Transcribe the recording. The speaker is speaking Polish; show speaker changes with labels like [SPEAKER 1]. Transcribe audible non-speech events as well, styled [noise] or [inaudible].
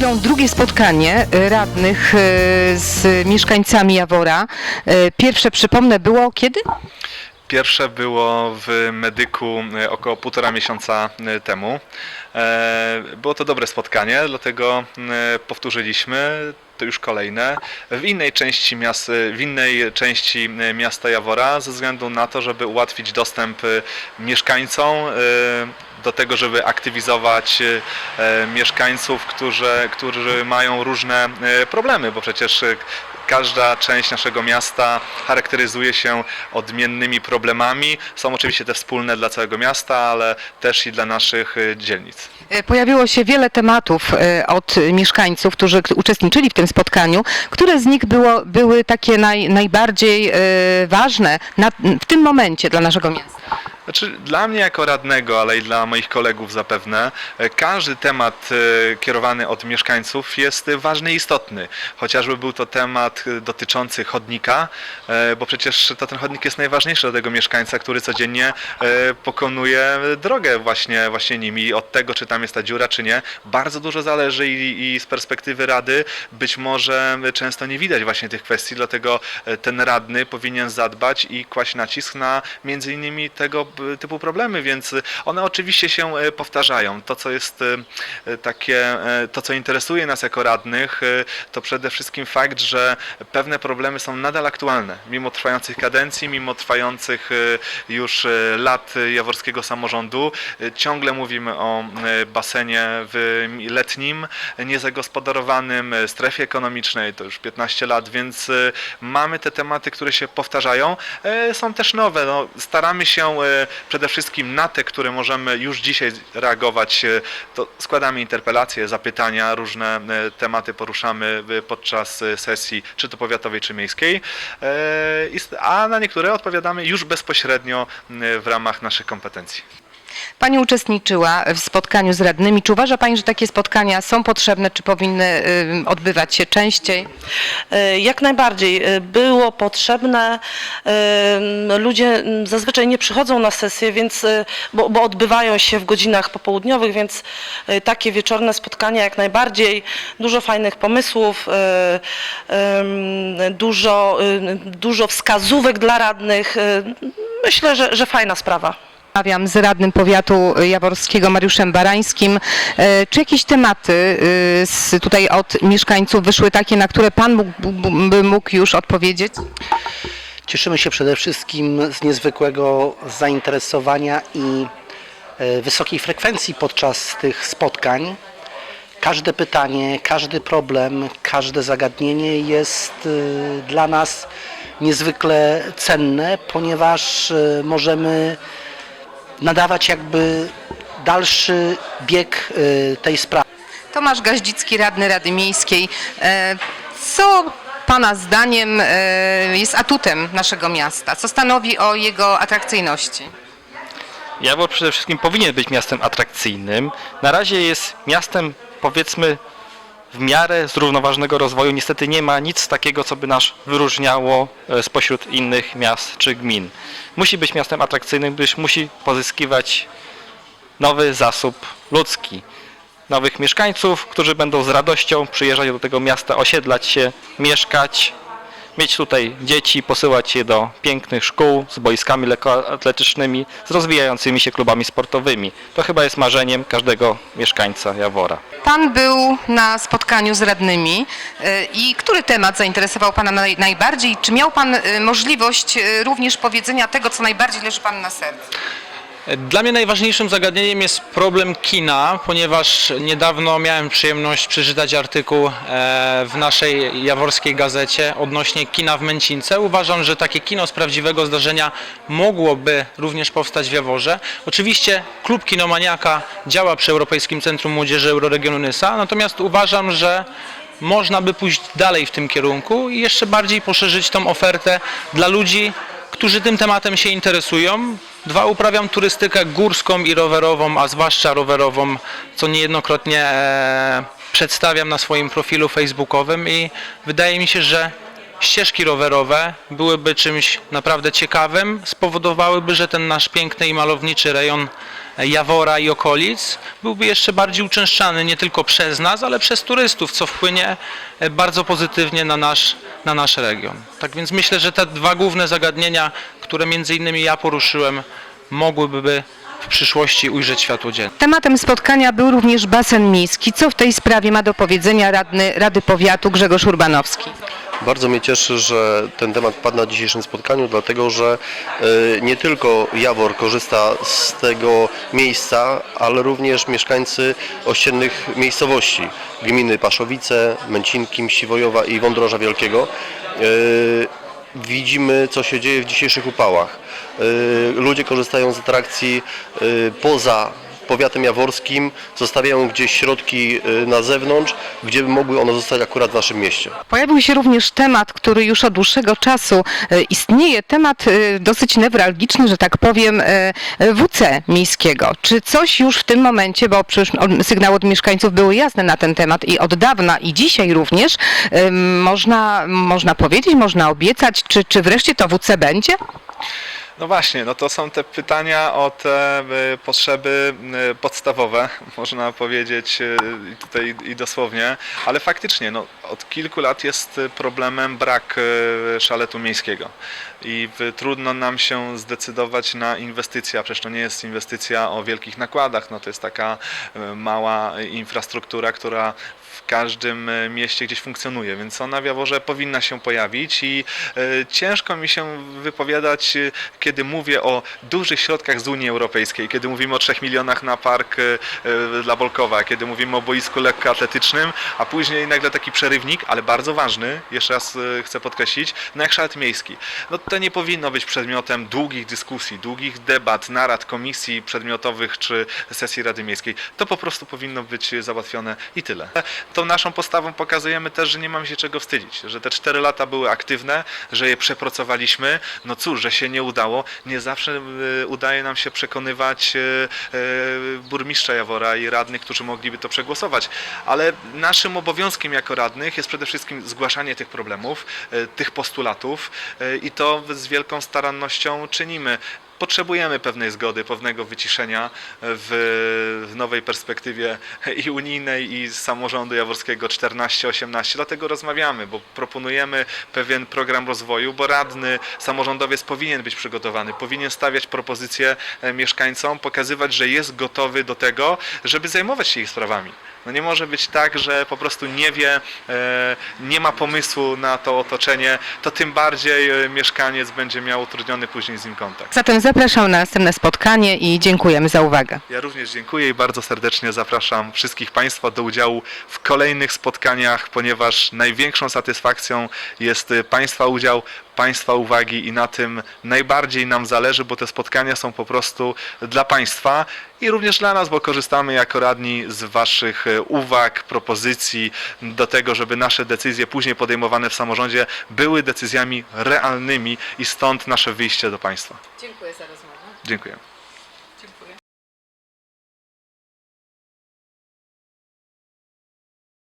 [SPEAKER 1] chwilą drugie spotkanie e, radnych e, z mieszkańcami Jawora. E, Pierwsze, przypomnę, było kiedy?
[SPEAKER 2] Pierwsze było w Medyku około półtora miesiąca temu. Było to dobre spotkanie, dlatego powtórzyliśmy to już kolejne w innej części w innej części miasta Jawora ze względu na to, żeby ułatwić dostęp mieszkańcom do tego, żeby aktywizować e, mieszkańców, którzy, którzy mają różne e, problemy, bo przecież e, każda część naszego miasta charakteryzuje się odmiennymi problemami. Są oczywiście te wspólne dla całego miasta, ale też i dla naszych dzielnic.
[SPEAKER 1] Pojawiło się wiele tematów od mieszkańców, którzy uczestniczyli w tym spotkaniu. Które z nich było, były takie naj, najbardziej ważne na, w tym momencie dla naszego miasta?
[SPEAKER 2] Znaczy, dla mnie jako radnego, ale i dla moich kolegów zapewne, e, każdy temat e, kierowany od mieszkańców jest ważny i istotny. Chociażby był to temat e, dotyczący chodnika, bo przecież to ten chodnik jest najważniejszy dla tego mieszkańca, który codziennie pokonuje drogę właśnie, właśnie nim i od tego, czy tam jest ta dziura, czy nie, bardzo dużo zależy i, i z perspektywy rady być może często nie widać właśnie tych kwestii, dlatego ten radny powinien zadbać i kłaść nacisk na między innymi tego typu problemy, więc one oczywiście się e, powtarzają. To, co jest e, takie, e, to, co interesuje nas jako radnych, to przede wszystkim fakt, że pewne problemy są nadal aktualne, mimo trwających kadencji, mimo trwających już lat jaworskiego samorządu. Ciągle mówimy o basenie w letnim, niezagospodarowanym, strefie ekonomicznej, to już 15 lat, więc mamy te tematy, które się powtarzają. Są też nowe. No, staramy się e, przede wszystkim na te, które możemy już dzisiaj reagować, e, to składamy interpelacje, zapytania, różne e, tematy poruszamy podczas sesji, czy to powiatowej, czy miejskiej, a na niektóre odpowiadamy już bezpośrednio w ramach naszych kompetencji.
[SPEAKER 1] Pani uczestniczyła w spotkaniu z radnymi. Czy uważa Pani, że takie spotkania są potrzebne, czy powinny y, odbywać się częściej?
[SPEAKER 3] E, Jak najbardziej e, było potrzebne. Ludzie m, zazwyczaj nie przychodzą na sesję, więc, bo, bo odbywają się w godzinach popołudniowych, więc takie wieczorne spotkania jak najbardziej. Dużo fajnych pomysłów, dużo, dużo wskazówek dla radnych. Myślę, że, że fajna sprawa.
[SPEAKER 1] Rozmawiam z radnym powiatu jaworskiego Mariuszem Barańskim. E, Czy jakieś tematy z, tutaj od mieszkańców wyszły takie, na które Pan mógł, by mógł już odpowiedzieć?
[SPEAKER 4] Cieszymy się przede wszystkim z niezwykłego zainteresowania i e, wysokiej frekwencji podczas tych spotkań. Każde pytanie, każdy problem, każde zagadnienie jest e, dla nas niezwykle cenne, ponieważ e, możemy nadawać jakby dalszy bieg e, tej sprawy.
[SPEAKER 1] Tomasz Gaździcki, radny Rady Miejskiej. E, Co Pana zdaniem e, jest atutem naszego miasta? Co stanowi o jego atrakcyjności?
[SPEAKER 5] Jawor przede wszystkim powinien być miastem atrakcyjnym. Na razie jest miastem, powiedzmy, w miarę zrównoważonego rozwoju. Niestety nie ma nic takiego, co by nas wyróżniało e, spośród innych miast czy gmin. Musi być miastem atrakcyjnym, gdyż musi pozyskiwać nowy zasób ludzki. Nowych mieszkańców, którzy będą z radością przyjeżdżać do tego miasta, osiedlać się, mieszkać, mieć tutaj dzieci, posyłać je do pięknych szkół z boiskami lekkoatletycznymi, z rozwijającymi się klubami sportowymi. To chyba jest marzeniem każdego mieszkańca Jawora.
[SPEAKER 1] Pan był na spotkaniu z radnymi e, i który temat zainteresował Pana naj, najbardziej? Czy miał Pan e, możliwość e, również powiedzenia tego, co najbardziej leży Panu na sercu?
[SPEAKER 6] Dla mnie najważniejszym zagadnieniem jest problem kina, ponieważ niedawno miałem przyjemność przeczytać artykuł e, w naszej jaworskiej gazecie odnośnie kina w Męcince. Uważam, że takie kino z prawdziwego zdarzenia mogłoby również powstać w Jaworze. Oczywiście klub Kinomaniaka działa przy Europejskim Centrum Młodzieży Euroregionu Nysa, natomiast uważam, że można by pójść dalej w tym kierunku i jeszcze bardziej poszerzyć tą ofertę dla ludzi, którzy tym tematem się interesują. Dwa, uprawiam turystykę górską i rowerową, a zwłaszcza rowerową, co niejednokrotnie e, przedstawiam na swoim profilu facebookowym i wydaje mi się, że ścieżki rowerowe byłyby czymś naprawdę ciekawym, spowodowałyby, że ten nasz piękny i malowniczy rejon Jawora i okolic byłby jeszcze bardziej uczęszczany nie tylko przez nas, ale przez turystów, co wpłynie e, bardzo pozytywnie na nasz, na nasz region. Tak więc myślę, że te dwa główne zagadnienia, które między innymi ja poruszyłem, mogłyby w przyszłości ujrzeć światło dzienne.
[SPEAKER 1] Tematem spotkania był również basen miejski. Co w tej sprawie ma do powiedzenia radny Rady Powiatu Grzegorz Urbanowski?
[SPEAKER 7] Bardzo mnie cieszy, że ten temat padł na dzisiejszym spotkaniu, dlatego że e, nie tylko Jawor korzysta z tego miejsca, ale również mieszkańcy ościennych miejscowości gminy Paszowice, Męcinki, Mściwojowa i Wądroża Wielkiego. Widzimy, co się dzieje w dzisiejszych upałach. E, Ludzie korzystają z atrakcji e, poza powiatem jaworskim, zostawiają gdzieś środki e, na zewnątrz, gdzie mogły one zostać akurat w naszym mieście.
[SPEAKER 1] Pojawił się również temat, który już od dłuższego czasu e, istnieje, temat e, dosyć newralgiczny, że tak powiem, WC miejskiego. Czy coś już w tym momencie, bo przecież sygnały od mieszkańców były jasne na ten temat i od dawna i dzisiaj również, można, można powiedzieć, można obiecać, czy, czy wreszcie to WC będzie?
[SPEAKER 2] No właśnie, no to są te pytania o te y, potrzeby y, podstawowe, [laughs] można powiedzieć i tutaj i dosłownie, ale faktycznie no, od kilku lat jest problemem brak szaletu miejskiego. I trudno nam się zdecydować na inwestycję, a przecież to nie jest inwestycja o wielkich nakładach, no to jest taka mała infrastruktura, która każdym e, mieście gdzieś funkcjonuje, więc ona w Jaworze powinna się pojawić i e, ciężko mi się wypowiadać, e, kiedy mówię o dużych środkach z Unii Europejskiej, kiedy mówimy o 3 milionach na park dla Wolkowa, kiedy mówimy o boisku lekkoatletycznym, a później nagle taki przerywnik, ale bardzo ważny, jeszcze raz chcę podkreślić, jak szałat miejski. No to nie powinno być przedmiotem długich dyskusji, długich debat, narad, komisji przedmiotowych czy sesji Rady Miejskiej. To po prostu powinno być załatwione i tyle. Tą naszą postawą pokazujemy też, że nie mamy się czego wstydzić, że te cztery lata były aktywne, że je przepracowaliśmy. No cóż, że się nie udało. Nie zawsze e, udaje nam się przekonywać e, e, burmistrza Jawora i radnych, którzy mogliby to przegłosować, ale naszym obowiązkiem jako radnych jest przede wszystkim zgłaszanie tych problemów, tych postulatów i to z wielką starannością czynimy. Potrzebujemy pewnej zgody, pewnego wyciszenia w, w nowej perspektywie i unijnej, i samorządu jaworskiego 14-18. Dlatego rozmawiamy, bo proponujemy pewien program rozwoju, bo radny, samorządowiec powinien być przygotowany, powinien stawiać propozycje e, mieszkańcom, pokazywać, że jest gotowy do tego, żeby zajmować się ich sprawami. No nie może być tak, że po prostu nie wie, e, nie ma pomysłu na to otoczenie, to tym bardziej e, mieszkaniec będzie miał utrudniony później z nim kontakt.
[SPEAKER 1] Zatem zapraszam na następne spotkanie i dziękujemy za uwagę.
[SPEAKER 2] Ja również dziękuję i bardzo serdecznie zapraszam wszystkich Państwa do udziału w kolejnych spotkaniach, ponieważ największą satysfakcją jest y, Państwa udział, Państwa uwagi i na tym najbardziej nam zależy, bo te spotkania są po prostu dla Państwa i również dla nas, bo korzystamy jako radni z Waszych y, uwag, propozycji do tego, żeby nasze decyzje później podejmowane w samorządzie były decyzjami realnymi i stąd nasze wyjście do Państwa.
[SPEAKER 1] Dziękuję za rozmowę.
[SPEAKER 2] Dziękuję.